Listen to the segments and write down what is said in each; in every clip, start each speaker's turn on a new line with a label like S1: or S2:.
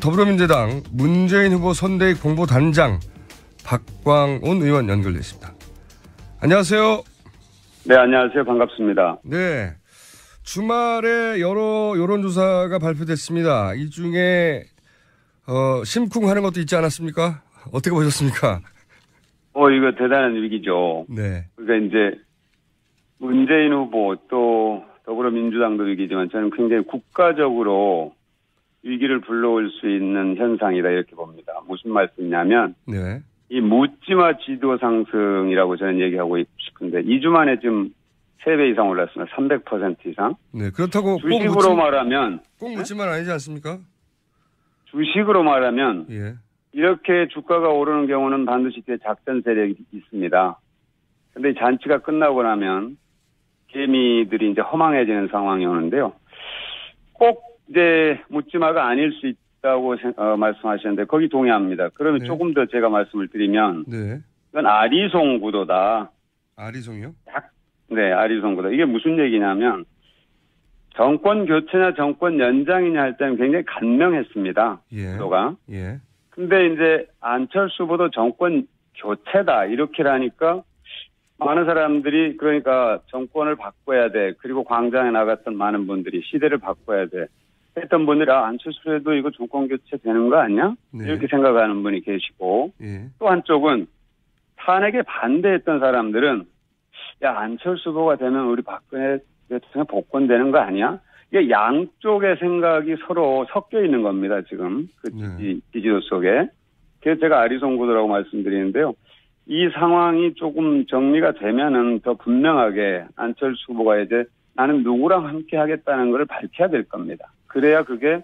S1: 더불어민주당 문재인 후보 선대위 공보단장 박광온 의원 연결돼 있습니다. 안녕하세요.
S2: 네, 안녕하세요. 반갑습니다.
S1: 네. 주말에 여러 여론조사가 발표됐습니다. 이 중에, 어, 심쿵하는 것도 있지 않았습니까? 어떻게 보셨습니까?
S2: 어, 이거 대단한 위기죠.
S1: 네.
S2: 그러니까 이제 문재인 후보 또 더불어민주당도 위기지만 저는 굉장히 국가적으로 위기를 불러올 수 있는 현상이다 이렇게 봅니다. 무슨 말씀이냐면
S1: 네.
S2: 이 묻지마 지도 상승이라고 저는 얘기하고 싶은데 2주 만에 지금 3배 이상 올랐습니다. 300% 이상.
S1: 네. 그렇다고 꼭
S2: 주식으로
S1: 묻지,
S2: 말하면
S1: 꼭 묻지만 아니지 않습니까?
S2: 주식으로 말하면
S1: 예.
S2: 이렇게 주가가 오르는 경우는 반드시 뒤에 작전 세력이 있습니다. 근데 이 잔치가 끝나고 나면 개미들이 이제 허망해지는 상황이 오는데요. 꼭 이제 묻지마가 아닐 수 있다고 생- 어, 말씀하셨는데 거기 동의합니다. 그러면
S1: 네.
S2: 조금 더 제가 말씀을 드리면
S1: 네.
S2: 이건 아리송 구도다.
S1: 아리송이요?
S2: 네, 아리송 구도. 이게 무슨 얘기냐면 정권 교체냐 정권 연장이냐 할 때는 굉장히 간명했습니다.
S1: 예.
S2: 구도가.
S1: 예.
S2: 근데 이제 안철수 후보도 정권 교체다 이렇게라니까 많은 사람들이 그러니까 정권을 바꿔야 돼 그리고 광장에 나갔던 많은 분들이 시대를 바꿔야 돼 했던 분들이 아 안철수에도 이거 정권 교체 되는 거 아니야
S1: 네.
S2: 이렇게 생각하는 분이 계시고
S1: 예.
S2: 또 한쪽은 탄핵에 반대했던 사람들은 야 안철수 후보가 되면 우리 박근혜 대통령 복권되는 거 아니야? 이게 양쪽의 생각이 서로 섞여 있는 겁니다 지금 그
S1: 네.
S2: 지지도 속에. 그래서 제가 아리송구도라고 말씀드리는데요. 이 상황이 조금 정리가 되면은 더 분명하게 안철수 후보가 이제 나는 누구랑 함께 하겠다는 걸 밝혀야 될 겁니다. 그래야 그게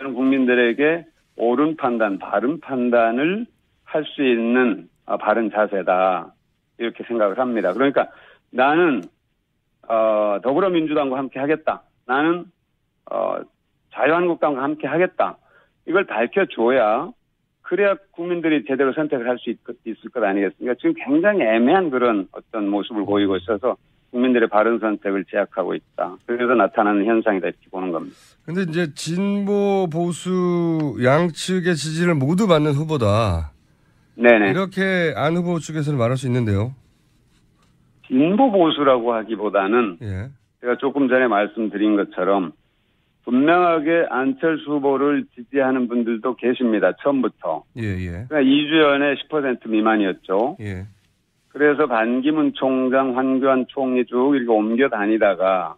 S2: 국민들에게 옳은 판단, 바른 판단을 할 수 있는 아, 바른 자세다. 이렇게 생각을 합니다. 그러니까 나는 어, 더불어민주당과 함께 하겠다. 나는 어, 자유한국당과 함께 하겠다. 이걸 밝혀줘야 그래야 국민들이 제대로 선택을 할 수 있을 것 아니겠습니까? 지금 굉장히 애매한 그런 어떤 모습을 보이고 있어서 국민들의 바른 선택을 제약하고 있다. 그래서 나타나는 현상이다 이렇게 보는 겁니다.
S1: 근데 이제 진보 보수 양측의 지지를 모두 받는 후보다.
S2: 네네.
S1: 이렇게 안 후보 측에서는 말할 수 있는데요.
S2: 진보 보수라고 하기보다는
S1: 예.
S2: 제가 조금 전에 말씀드린 것처럼 분명하게 안철수 후보를 지지하는 분들도 계십니다. 처음부터.
S1: 예, 예.
S2: 그러니까 2주 전에 10% 미만이었죠.
S1: 예.
S2: 그래서 반기문 총장, 황교안 총리 쭉 이렇게 옮겨 다니다가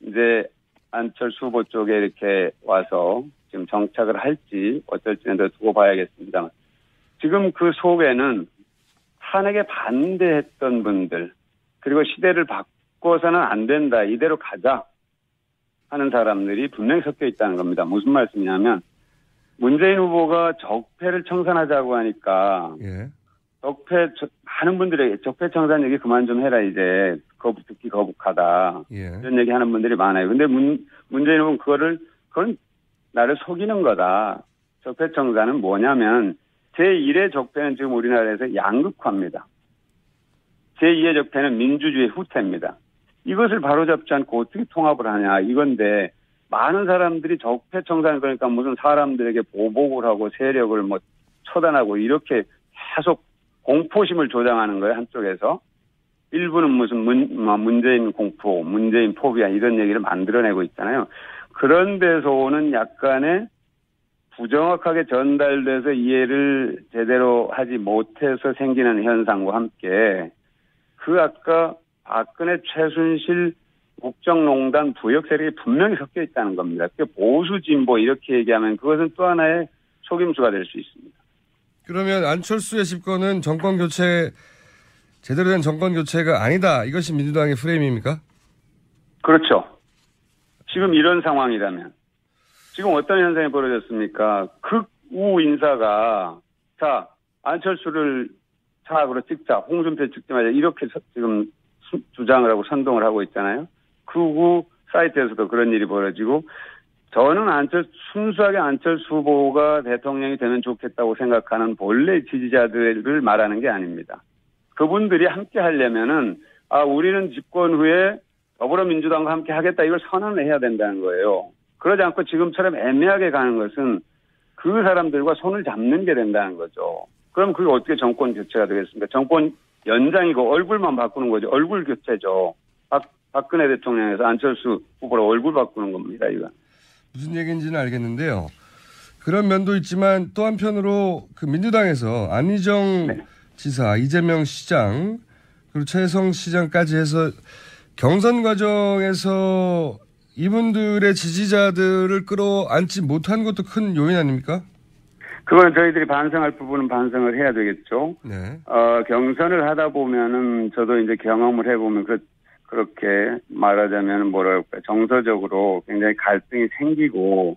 S2: 이제 안철수 후보 쪽에 이렇게 와서 지금 정착을 할지 어쩔지는 더 두고 봐야겠습니다. 지금 그 속에는 탄핵에 반대했던 분들 그리고 시대를 바꿔서는 안 된다 이대로 가자 하는 사람들이 분명히 섞여 있다는 겁니다. 무슨 말씀이냐면 문재인 후보가 적폐를 청산하자고 하니까
S1: 예.
S2: 적폐 저- 많은 분들에게 적폐 청산 얘기 그만 좀 해라 이제 거부 듣기 거북하다
S1: 예.
S2: 이런 얘기 하는 분들이 많아요. 근데 문 후보는 그거를 그건 나를 속이는 거다. 적폐 청산은 뭐냐면 제 1의 적폐는 지금 우리나라에서 양극화입니다. 제 2의 적폐는 민주주의 후퇴입니다. 이것을 바로잡지 않고 어떻게 통합을 하냐 이건데 많은 사람들이 적폐 청산 그러니까 무슨 사람들에게 보복을 하고 세력을 뭐 처단하고 이렇게 계속 공포심을 조장하는 거예요 한쪽에서 일부는 무슨 문, 뭐 문재인 공포, 문재인 포비아 이런 얘기를 만들어내고 있잖아요. 그런 데서 오는 약간의 부정확하게 전달돼서 이해를 제대로 하지 못해서 생기는 현상과 함께 그 아까 박근혜 최순실 국정농단 부역 세력이 분명히 섞여 있다는 겁니다. 그 보수 진보 이렇게 얘기하면 그것은 또 하나의 속임수가 될 수 있습니다.
S1: 그러면 안철수의 집권은 정권 교체 제대로 된 정권 교체가 아니다. 이것이 민주당의 프레임입니까?
S2: 그렇죠. 지금 이런 상황이라면 지금 어떤 현상이 벌어졌습니까? 극우 인사가 자 안철수를 차악으로 찍자, 홍준표 찍지 말자 이렇게 서- 지금 수- 주장을 하고 선동을 하고 있잖아요. 극우 사이트에서도 그런 일이 벌어지고 저는 안철 순수하게 안철수 후보가 대통령이 되면 좋겠다고 생각하는 본래 지지자들을 말하는 게 아닙니다. 그분들이 함께 하려면은 아 우리는 집권 후에 더불어민주당과 함께 하겠다 이걸 선언을 해야 된다는 거예요. 그러지 않고 지금처럼 애매하게 가는 것은 그 사람들과 손을 잡는 게 된다는 거죠. 그럼 그게 어떻게 정권 교체가 되겠습니까? 정권 연장이고 얼굴만 바꾸는 거죠. 얼굴 교체죠. 박, 박근혜 대통령에서 안철수 후보로 얼굴 바꾸는 겁니다, 이건.
S1: 무슨 얘기인지는 알겠는데요. 그런 면도 있지만 또 한편으로 그 민주당에서 안희정 네. 지사, 이재명 시장, 그리고 최성 시장까지 해서 경선 과정에서 이분들의 지지자들을 끌어안지 못한 것도 큰 요인 아닙니까?
S2: 그건 저희들이 반성할 부분은 반성을 해야 되겠죠. 네. 어, 경선을 하다 보면은 저도 이제 경험을 해보면 그, 그렇게 말하자면 뭐랄까 정서적으로 굉장히 갈등이 생기고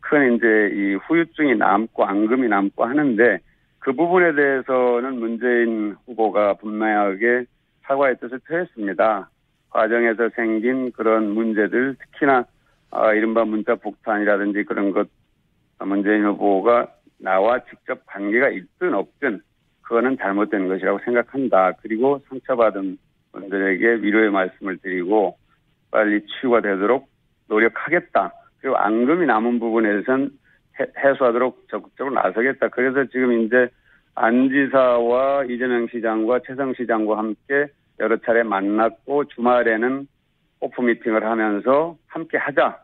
S2: 큰 이제 이 후유증이 남고 앙금이 남고 하는데 그 부분에 대해서는 문재인 후보가 분명하게 사과의 뜻을 표했습니다. 과정에서 생긴 그런 문제들 특히나 아, 이른바 문자 폭탄이라든지 그런 것 문재인 후보가 나와 직접 관계가 있든 없든 그거는 잘못된 것이라고 생각한다. 그리고 상처받은 분들에게 위로의 말씀을 드리고 빨리 치유가 되도록 노력하겠다. 그리고 앙금이 남은 부분에 대해서는 해소하도록 적극적으로 나서겠다. 그래서 지금 이제 안 지사와 이재명 시장과 최성 시장과 함께 여러 차례 만났고 주말에는 오프 미팅을 하면서 함께 하자.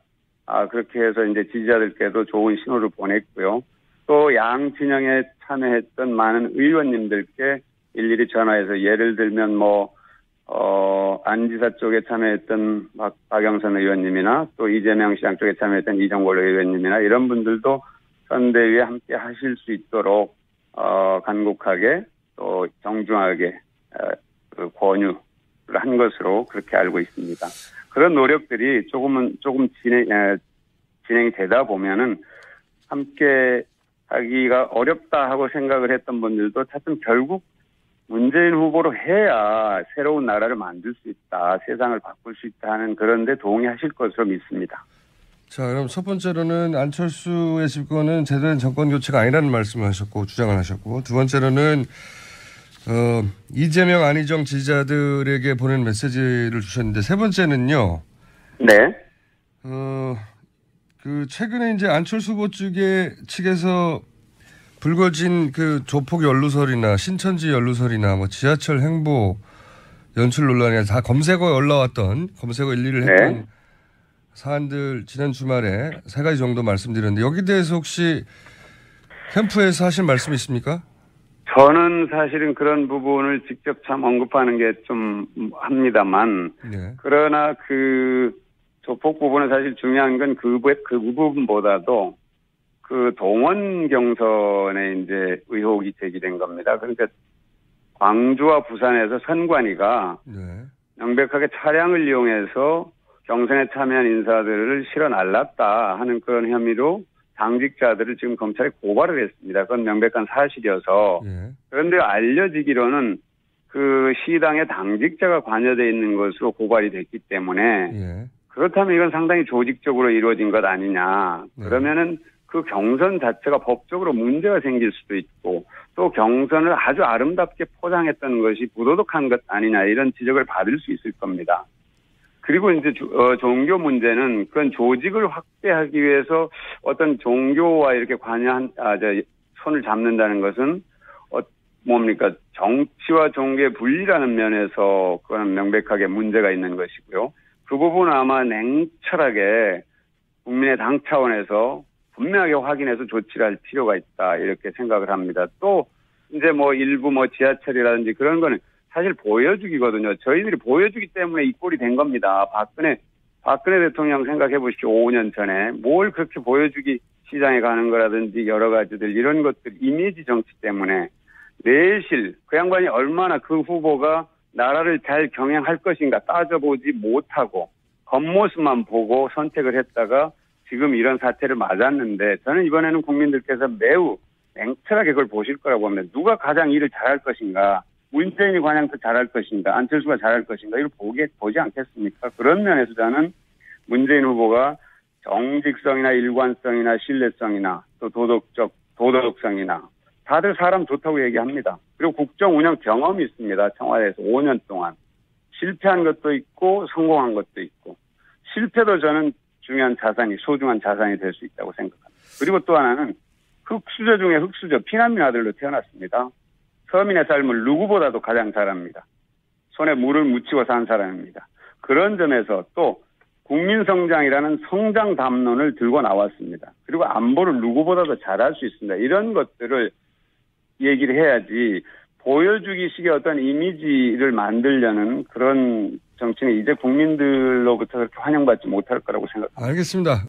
S2: 아, 그렇게 해서 이제 지지자들께도 좋은 신호를 보냈고요. 또 양 진영에 참여했던 많은 의원님들께 일일이 전화해서 예를 들면 뭐, 어, 안지사 쪽에 참여했던 박, 박영선 의원님이나 또 이재명 시장 쪽에 참여했던 이정골 의원님이나 이런 분들도 선대위에 함께 하실 수 있도록, 어, 간곡하게 또 정중하게, 어, 그 권유를 한 것으로 그렇게 알고 있습니다. 그런 노력들이 조금은 조금 진행 진행이 되다 보면은 함께 하기가 어렵다 하고 생각을 했던 분들도 차츰 결국 문재인 후보로 해야 새로운 나라를 만들 수 있다, 세상을 바꿀 수 있다 하는 그런데 동의하실 것으로 믿습니다.
S1: 자, 그럼 첫 번째로는 안철수의 집권은 제대로 된 정권 교체가 아니라는 말씀을 하셨고 주장을 하셨고 두 번째로는 어, 이재명 안희정 지지자들에게 보낸 메시지를 주셨는데 세 번째는요.
S2: 네.
S1: 어, 그 최근에 이제 안철수 후보 측에 측에서 불거진 그 조폭 연루설이나 신천지 연루설이나 뭐 지하철 행보 연출 논란이 다 검색어에 올라왔던 검색어 일리를 네. 했던 네. 사안들 지난 주말에 세 가지 정도 말씀드렸는데 여기 대해서 혹시 캠프에서 하신 말씀 있습니까?
S2: 저는 사실은 그런 부분을 직접 참 언급하는 게 좀 합니다만, 네. 그러나 그 조폭 부분은 사실 중요한 건 그, 그 부분보다도 그 동원 경선에 이제 의혹이 제기된 겁니다. 그러니까 광주와 부산에서 선관위가 네. 명백하게 차량을 이용해서 경선에 참여한 인사들을 실어 날랐다 하는 그런 혐의로 당직자들을 지금 검찰에 고발을 했습니다. 그건 명백한 사실이어서. 예. 그런데 알려지기로는 그 시당의 당직자가 관여되어 있는 것으로 고발이 됐기 때문에 예. 그렇다면 이건 상당히 조직적으로 이루어진 것 아니냐. 네. 그러면은 그 경선 자체가 법적으로 문제가 생길 수도 있고 또 경선을 아주 아름답게 포장했던 것이 부도덕한 것 아니냐 이런 지적을 받을 수 있을 겁니다. 그리고 이제 어, 종교 문제는 그건 조직을 확대하기 위해서 어떤 종교와 이렇게 관여한 아, 저, 손을 잡는다는 것은 어, 뭡니까 정치와 종교의 분리라는 면에서 그건 명백하게 문제가 있는 것이고요. 그 부분은 아마 냉철하게 국민의 당 차원에서 분명하게 확인해서 조치를 할 필요가 있다 이렇게 생각을 합니다. 또 이제 뭐 일부 뭐 지하철이라든지 그런 거는 사실 보여주기거든요. 저희들이 보여주기 때문에 이 꼴이 된 겁니다. 박근혜, 박근혜 대통령 생각해 보십시오. 5년 전에. 뭘 그렇게 보여주기 시장에 가는 거라든지 여러 가지들 이런 것들 이미지 정치 때문에 내실 그 양반이 얼마나 그 후보가 나라를 잘 경영할 것인가 따져보지 못하고 겉모습만 보고 선택을 했다가 지금 이런 사태를 맞았는데 저는 이번에는 국민들께서 매우 냉철하게 그걸 보실 거라고 합니다. 누가 가장 일을 잘할 것인가 문재인이 과연 더 잘할 것인가, 안철수가 잘할 것인가, 이걸 보게, 보지 않겠습니까? 그런 면에서 저는 문재인 후보가 정직성이나 일관성이나 신뢰성이나 또 도덕적, 도덕성이나 다들 사람 좋다고 얘기합니다. 그리고 국정 운영 경험이 있습니다. 청와대에서 5년 동안. 실패한 것도 있고 성공한 것도 있고 실패도 저는 중요한 자산이 소중한 자산이 될 수 있다고 생각합니다. 그리고 또 하나는 흑수저 중에 흑수저 피난민 아들로 태어났습니다. 서민의 삶을 누구보다도 가장 잘합니다. 손에 물을 묻히고 산 사람입니다. 그런 점에서 또 국민 성장이라는 성장 담론을 들고 나왔습니다. 그리고 안보를 누구보다도 잘할 수 있습니다. 이런 것들을 얘기를 해야지 보여주기식의 어떤 이미지를 만들려는 그런 정치는 이제 국민들로부터 그렇게 환영받지 못할 거라고 생각합니다.
S1: 알겠습니다.